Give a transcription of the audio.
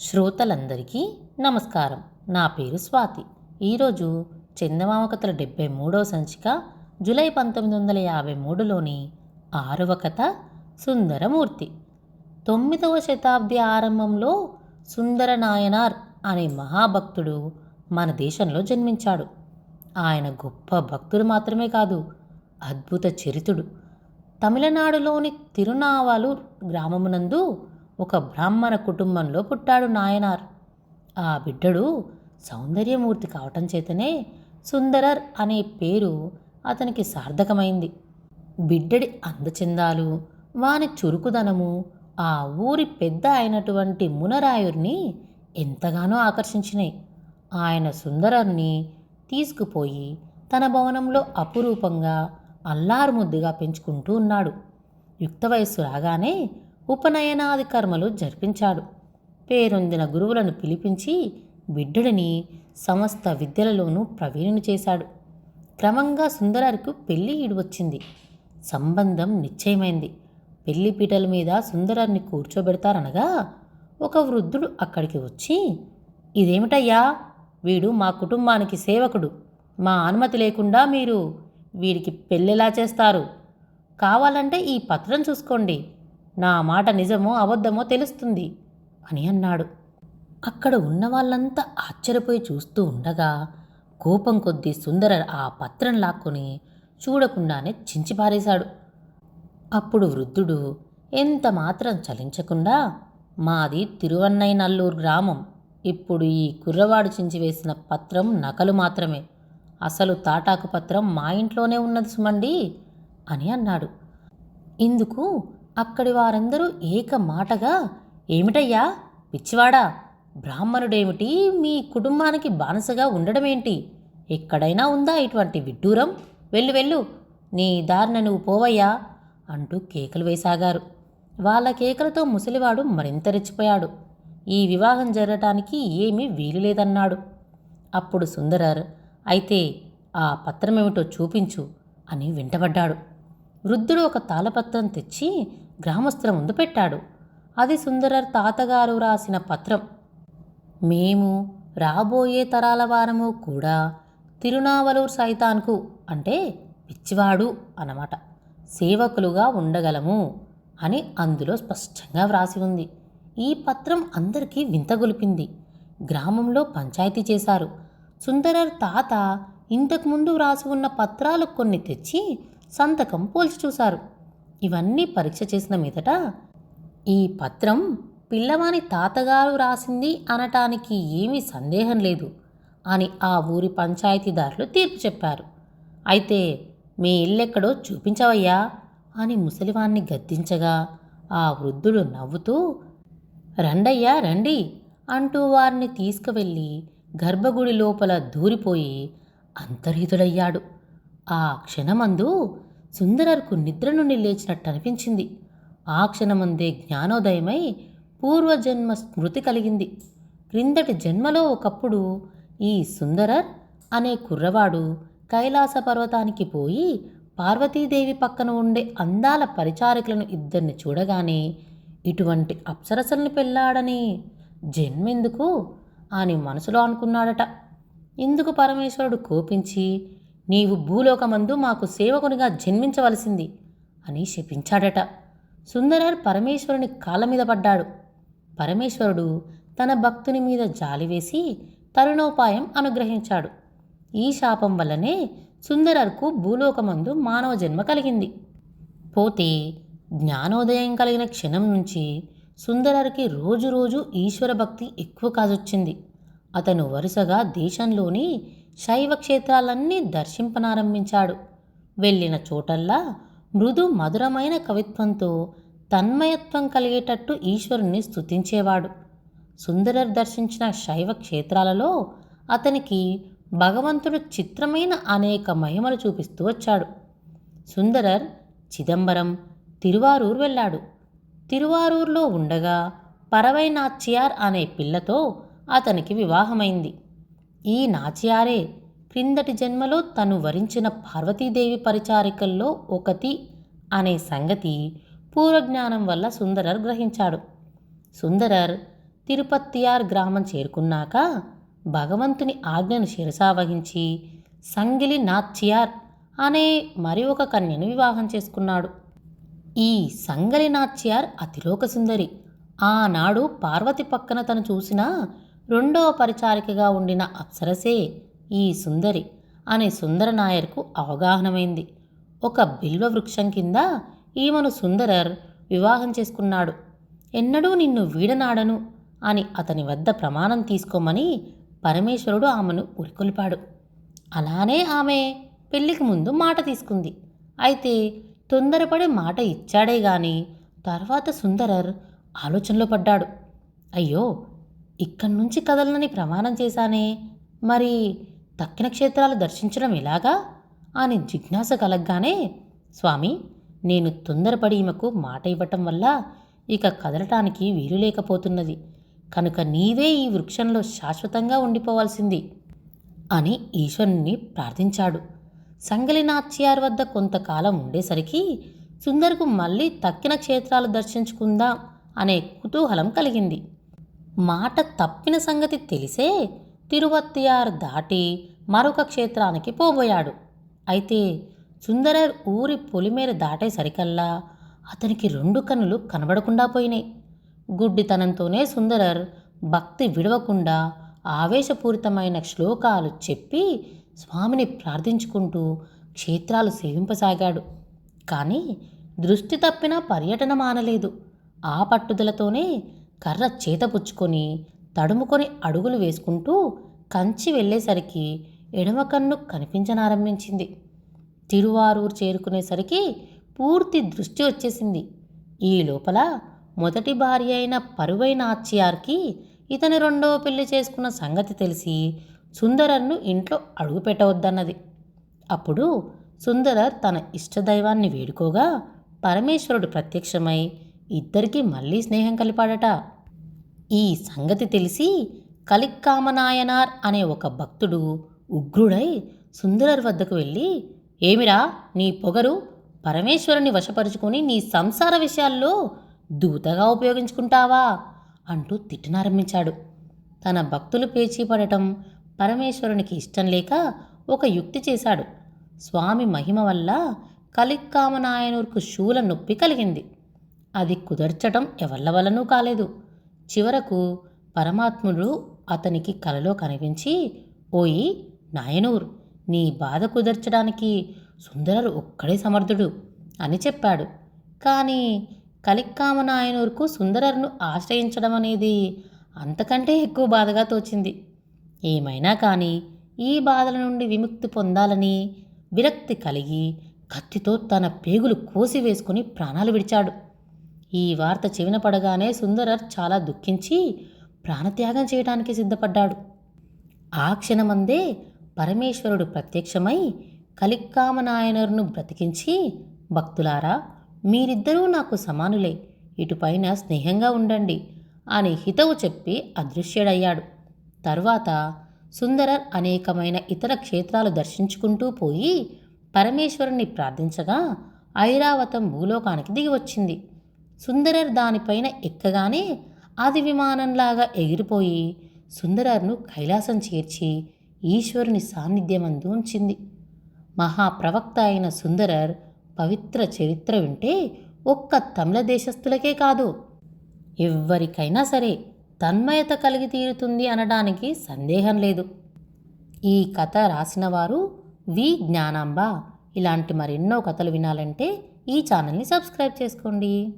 శ్రోతలందరికీ నమస్కారం. నా పేరు స్వాతి. ఈరోజు చందమామ కథల డెబ్బై మూడవ సంచిక జూలై పంతొమ్మిది వందల యాభై మూడులోని ఆరవ కథ సుందరమూర్తి. తొమ్మిదవ శతాబ్ది ఆరంభంలో సుందర నాయనార్ అనే మహాభక్తుడు మన దేశంలో జన్మించాడు. ఆయన గొప్ప భక్తుడు మాత్రమే కాదు అద్భుత చరితుడు తమిళనాడులోని తిరునావాలూర్ గ్రామమునందు ఒక బ్రాహ్మణ కుటుంబంలో పుట్టాడు నాయనార్. ఆ బిడ్డడు సౌందర్యమూర్తి కావటం చేతనే సుందరర్ అనే పేరు అతనికి సార్థకమైంది. బిడ్డడి అందచందాలు వాని చురుకుదనము ఆ ఊరి పెద్ద అయినటువంటి మునరాయుర్ని ఎంతగానో ఆకర్షించినాయి. ఆయన సుందరర్ని తీసుకుపోయి తన భవనంలో అపురూపంగా అల్లారుముద్దుగా పెంచుకుంటూ ఉన్నాడు. యుక్త వయస్సు రాగానే ఉపనయనాది కర్మలు జరిపించాడు. పేరొందిన గురువులను పిలిపించి బిడ్డడిని సమస్త విద్యలలోనూ ప్రవీణుని చేశాడు. క్రమంగా సుందరారికి పెళ్ళి ఈడు వచ్చింది. సంబంధం నిశ్చయమైంది. పెళ్ళి పీటల మీద సుందరాన్ని కూర్చోబెడతారనగా ఒక వృద్ధుడు అక్కడికి వచ్చి ఇదేమిటయ్యా? వీడు మా కుటుంబానికి సేవకుడు. మా అనుమతి లేకుండా మీరు వీడికి పెళ్ళెలా చేస్తారు? కావాలంటే ఈ పత్రం చూసుకోండి. నా మాట నిజమో అబద్ధమో తెలుస్తుంది అని అన్నాడు. అక్కడ ఉన్న వాళ్ళంతా ఆశ్చర్యపోయి చూస్తూ ఉండగా కోపం కొద్దీ సుందర ఆ పత్రం లాక్కొని చూడకుండానే చించిపారేశాడు. అప్పుడు వృద్ధుడు ఎంత మాత్రం చలించకుండా మాది తిరువన్నైనల్లూరు గ్రామం. ఇప్పుడు ఈ కుర్రవాడు చించివేసిన పత్రం నకలు మాత్రమే. అసలు తాటాకు పత్రం మా ఇంట్లోనే ఉన్నది సుమండి అని అన్నాడు. ఇందుకు అక్కడి వారందరూ ఏక మాటగా ఏమిటయ్యా? పిచ్చివాడా? బ్రాహ్మణుడేమిటి? మీ కుటుంబానికి బానిసగా ఉండడమేంటి? ఎక్కడైనా ఉందా ఇటువంటి విడ్డూరం? వెళ్ళు వెళ్ళు. నీ దారిన నువ్వు పోవయ్యా అంటూ కేకలు వేసాగారు. వాళ్ళ కేకలతో ముసలివాడు మరింత రెచ్చిపోయాడు. ఈ వివాహం జరగటానికి ఏమీ వీలు లేదన్నాడు అప్పుడు సుందరర్ అయితే ఆ పత్రమేమిటో చూపించు అని వెంటబడ్డాడు. వృద్ధుడు ఒక తాళపత్రం తెచ్చి గ్రామస్తుల ముందు పెట్టాడు. అది సుందరర్ తాతగారు రాసిన పత్రం. మేము రాబోయే తరాల వారము కూడా తిరునావలూరు సైతాన్కు అంటే పిచ్చివాడు అన్నమాట. సేవకులుగా ఉండగలము అని అందులో స్పష్టంగా వ్రాసి ఉంది. ఈ పత్రం అందరికీ వింతగొలిపింది గ్రామంలో పంచాయతీ చేశారు. సుందరర్ తాత ఇంతకుముందు వ్రాసి ఉన్న పత్రాలు కొన్ని తెచ్చి సంతకం పోల్చి చూశారు. ఇవన్నీ పరీక్ష చేసిన మీదట ఈ పత్రం పిల్లవాని తాతగారు రాసింది అనటానికి ఏమీ సందేహం లేదు అని ఆ ఊరి పంచాయతీదారులు తీర్పు చెప్పారు. అయితే మీ ఇల్లెక్కడో చూపించవయ్యా అని ముసలివాణ్ణి గద్దించగా ఆ వృద్ధుడు నవ్వుతూ రండయ్యా రండి అంటూ వారిని తీసుకువెళ్ళి గర్భగుడి లోపల దూరిపోయి అంతర్హితుడయ్యాడు. ఆ క్షణమందు సుందరర్కు నిద్ర నుండి లేచినట్టు అనిపించింది. ఆ క్షణమందే జ్ఞానోదయమై పూర్వజన్మ స్మృతి కలిగింది. క్రిందటి జన్మలో ఒకప్పుడు ఈ సుందరర్ అనే కుర్రవాడు కైలాస పర్వతానికి పోయి పార్వతీదేవి పక్కన ఉండే అందాల పరిచారకులను ఇద్దరిని చూడగానే ఇటువంటి అప్సరసల్ని పెళ్ళాడని జన్మెందుకు అని మనసులో అనుకున్నాడట. ఇందుకు పరమేశ్వరుడు కోపించి నీవు భూలోకమందు మాకు సేవకునిగా జన్మించవలసింది అని శపించాడట. సుందరర్ పరమేశ్వరుని కాళ్ళ మీద పడ్డాడు. పరమేశ్వరుడు తన భక్తుని మీద జాలివేసి తరుణోపాయం అనుగ్రహించాడు. ఈ శాపం వల్లనే సుందరర్కు భూలోకమందు మానవ జన్మ కలిగింది. పోతే జ్ఞానోదయం కలిగిన క్షణం నుంచి సుందరర్కి రోజు రోజు ఈశ్వర భక్తి ఎక్కువ కాజొచ్చింది. అతను వరుసగా దేశంలోని శైవ క్షేత్రాలన్నీ దర్శింపనారంభించాడు. వెళ్ళిన చోటల్లా మృదు మధురమైన కవిత్వంతో తన్మయత్వం కలిగేటట్టు ఈశ్వరుణ్ణి స్తుతించేవాడు. సుందరర్ దర్శించిన శైవ క్షేత్రాలలో అతనికి భగవంతుడు చిత్రమైన అనేక మహిమలు చూపిస్తూ వచ్చాడు. సుందరర్ చిదంబరం తిరువారూర్ వెళ్ళాడు. తిరువారూర్లో ఉండగా పరవై నాచ్యార్ అనే పిల్లతో అతనికి వివాహమైంది. ఈ నాచియారే క్రిందటి జన్మలో తను వరించిన పార్వతీదేవి పరిచారికల్లో ఒకటి అనే సంగతి పూర్వజ్ఞానం వల్ల సుందరర్ గ్రహించాడు. సుందరర్ తిరుపత్తియార్ గ్రామం చేరుకున్నాక భగవంతుని ఆజ్ఞను శిరసావహించి సంగిలి నాచ్యార్ అనే మరి ఒక కన్యను వివాహం చేసుకున్నాడు. ఈ సంగలి నాచ్యార్ అతిలోక సుందరి. ఆనాడు పార్వతి పక్కన తను చూసిన రెండవ పరిచారికగా ఉండిన అప్సరసే ఈ సుందరి అనే సుందర నాయర్కు అవగాహనమైంది. ఒక బిల్వ వృక్షం కింద ఈమెను సుందరర్ వివాహం చేసుకున్నాడు. ఎన్నడూ నిన్ను వీడనాడను అని అతని వద్ద ప్రమాణం తీసుకోమని పరమేశ్వరుడు ఆమెను ఉరికొల్పాడు అలానే ఆమె పెళ్ళికి ముందు మాట తీసుకుంది. అయితే తొందరపడి మాట ఇచ్చాడే గాని తర్వాత సుందరర్ ఆలోచనలో పడ్డాడు. అయ్యో ఇక్కడి నుంచి కదలనని ప్రమాణం చేశానే. మరి తక్కిన క్షేత్రాలు దర్శించడం ఎలాగా? అని జిజ్ఞాస కలగ్గానే స్వామి నేను తొందరపడి ఈమెకు మాట ఇవ్వటం వల్ల ఇక కదలటానికి వీలు లేకపోతున్నది. కనుక నీవే ఈ వృక్షంలో శాశ్వతంగా ఉండిపోవాల్సింది అని ఈశ్వరుణ్ణి ప్రార్థించాడు. సంగలినాచ్యార్ వద్ద కొంతకాలం ఉండేసరికి సుందర్కు మళ్ళీ తక్కిన క్షేత్రాలు దర్శించుకుందాం అనే కుతూహలం కలిగింది. మాట తప్పిన సంగతి తెలిసే తిరువత్తియార్ దాటి మరొక క్షేత్రానికి పోబోయాడు. అయితే సుందరర్ ఊరి పొలిమేర దాటేసరికల్లా అతనికి రెండు కన్నులు కనబడకుండా పోయినాయి. గుడ్డితనంతోనే సుందరర్ భక్తి విడవకుండా ఆవేశపూరితమైన శ్లోకాలు చెప్పి స్వామిని ప్రార్థించుకుంటూ క్షేత్రాలు సేవింపసాగాడు. కానీ దృష్టి తప్పిన పర్యటన మానలేదు. ఆ పట్టుదలతోనే కర్ర చేతపుచ్చుకొని తడుముకొని అడుగులు వేసుకుంటూ కంచి వెళ్ళేసరికి ఎడమ కన్ను కనిపించనారంభించింది. తిరువారూరు చేరుకునేసరికి పూర్తి దృష్టి వచ్చేసింది. ఈ లోపల మొదటి భార్య అయిన పరువైన ఆచ్యార్కి ఇతని రెండవ పెళ్ళి చేసుకున్న సంగతి తెలిసి సుందరన్ను ఇంట్లో అడుగు పెట్టవద్దన్నది. అప్పుడు సుందరర్ తన ఇష్టదైవాన్ని వేడుకోగా పరమేశ్వరుడు ప్రత్యక్షమై ఇద్దరికీ మళ్ళీ స్నేహం కలిపాడట. ఈ సంగతి తెలిసి కలిక్కామనాయనార్ అనే ఒక భక్తుడు ఉగ్రుడై సుందరర్ వద్దకు వెళ్ళి ఏమిరా నీ పొగరు పరమేశ్వరుని వశపరుచుకొని నీ సంసార విషయాల్లో దూతగా ఉపయోగించుకుంటావా? అంటూ తిట్టనారంభించాడు. తన భక్తులు పేచీపడటం పరమేశ్వరునికి ఇష్టం లేక ఒక యుక్తి చేశాడు. స్వామి మహిమ వల్ల కలిక్కామనాయనూర్కు శూల నొప్పి కలిగింది. అది కుదర్చటం ఎవళ్ళ వల్లనూ కాలేదు. చివరకు పరమాత్ముడు అతనికి కలలో కనిపించి ఓయి నాయనూర్ నీ బాధ కుదర్చడానికి సుందరరు ఒక్కడే సమర్థుడు అని చెప్పాడు. కానీ కలిక్కామ నాయనూరుకు సుందరర్ను ఆశ్రయించడం అనేది అంతకంటే ఎక్కువ బాధగా తోచింది. ఏమైనా కానీ ఈ బాధల నుండి విముక్తి పొందాలని విరక్తి కలిగి కత్తితో తన పేగులు కోసి వేసుకుని ప్రాణాలు విడిచాడు. ఈ వార్త చెవిన పడగానే సుందరర్ చాలా దుఃఖించి ప్రాణత్యాగం చేయడానికి సిద్ధపడ్డాడు. ఆ క్షణమందే పరమేశ్వరుడు ప్రత్యక్షమై కలిక్కామనాయనరును బ్రతికించి భక్తులారా మీరిద్దరూ నాకు సమానులే ఇటుపైన స్నేహంగా ఉండండి అని హితవు చెప్పి అదృశ్యుడయ్యాడు. తర్వాత సుందరర్ అనేకమైన ఇతర క్షేత్రాలు దర్శించుకుంటూ పోయి పరమేశ్వరుణ్ణి ప్రార్థించగా ఐరావతం భూలోకానికి దిగి వచ్చింది సుందరర్ దానిపైన ఎక్కగానే అది విమానంలాగా ఎగిరిపోయి సుందరర్ను కైలాసం చేర్చి ఈశ్వరుని సాన్నిధ్యమందు ఉంచింది. మహాప్రవక్త అయిన సుందరర్ పవిత్ర చరిత్ర వింటే ఒక్క తమిళ దేశస్థులకే కాదు ఎవ్వరికైనా సరే తన్మయత కలిగి తీరుతుంది అనడానికి సందేహం లేదు. ఈ కథ రాసిన వారు వి. జ్ఞానాంబ. ఇలాంటి మరెన్నో కథలు వినాలంటే ఈ ఛానల్ని సబ్స్క్రైబ్ చేసుకోండి.